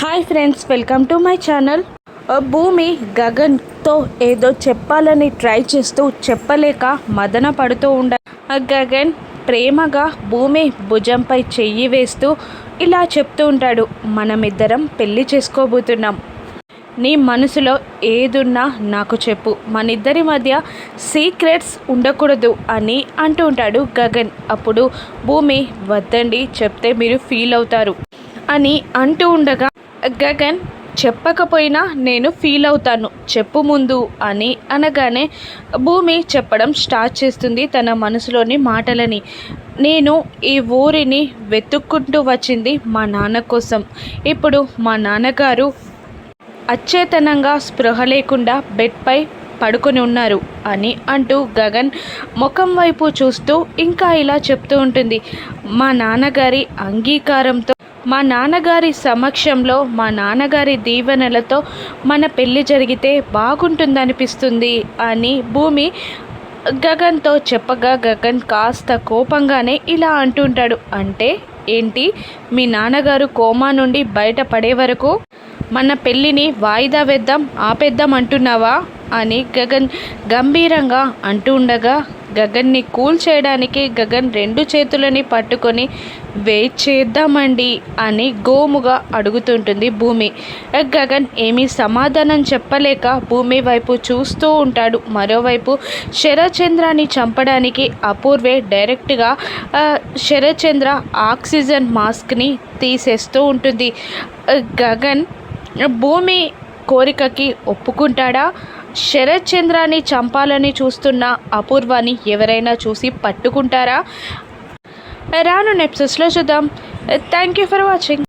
Hi friends welcome to my channel. భూమి గగన్తో ఏదో చెప్పాలని ట్రై చేస్తూ చెప్పలేక మదన పడుతూ ఉండ ఆ గగన్ ప్రేమగా భూమి భుజంపై చెయ్యి వేస్తూ ఇలా చెప్తూ ఉంటాడు మనమిద్దరం పెళ్ళి చేసుకోబోతున్నాం. నీ మనసులో ఏదున్నా నాకు చెప్పు. మన ఇద్దరి మధ్య సీక్రెట్స్ ఉండకూడదు అని అంటూ ఉంటాడు గగన్. అప్పుడు భూమి వద్దండి చెప్తే మీరు ఫీల్ అవుతారు అని అంటూ ఉండగా గగన్ చెప్పకపోయినా నేను ఫీల్ అవుతాను. చెప్పు ముందు అని అనగానే భూమి చెప్పడం స్టార్ట్ చేస్తుంది తన మనసులోని మాటలని. నేను ఈ ఊరిని వెతుక్కుంటూ వచ్చింది మా నాన్న కోసం. ఇప్పుడు మా నాన్నగారు అచేతనంగా స్పృహ లేకుండా బెడ్పై పడుకొని ఉన్నారు అని అంటూ గగన్ ముఖం వైపు చూస్తూ ఇంకా ఇలా చెప్తూ ఉంటుంది. మా నాన్నగారి అంగీకారంతో మా నాన్నగారి సమక్షంలో మా నాన్నగారి దీవెనలతో మన పెళ్ళి జరిగితే బాగుంటుందనిపిస్తుంది అని భూమి గగన్తో చెప్పగా గగన్ కాస్త కోపంగానే ఇలా అంటుంటాడు. అంటే ఏంటి? మీ నాన్నగారు కోమా నుండి బయటపడే వరకు మన పెళ్ళిని వాయిదా వేద్దాం ఆపేద్దాం అంటున్నావా? అని గగన్ గంభీరంగా అంటూ ఉండగా గగన్ని కూల్ చేయడానికి గగన్ రెండు చేతులని పట్టుకొని వెయిట్ చేద్దామండి అని గోముగా అడుగుతుంటుంది భూమి. గగన్ ఏమీ సమాధానం చెప్పలేక భూమి వైపు చూస్తూ ఉంటాడు. మరోవైపు శరచంద్రాన్ని చంపడానికి అపూర్వే డైరెక్ట్గా శరచంద్ర ఆక్సిజన్ మాస్క్ని తీసేస్తూ ఉంటుంది. గగన్ భూమి కోరికకి ఒప్పుకుంటాడా? శరత్ చంద్రాన్ని చంపాలని చూస్తున్న అపూర్వాన్ని ఎవరైనా చూసి పట్టుకుంటారా? రాను నెప్సెస్లో చూద్దాం. Thank you for watching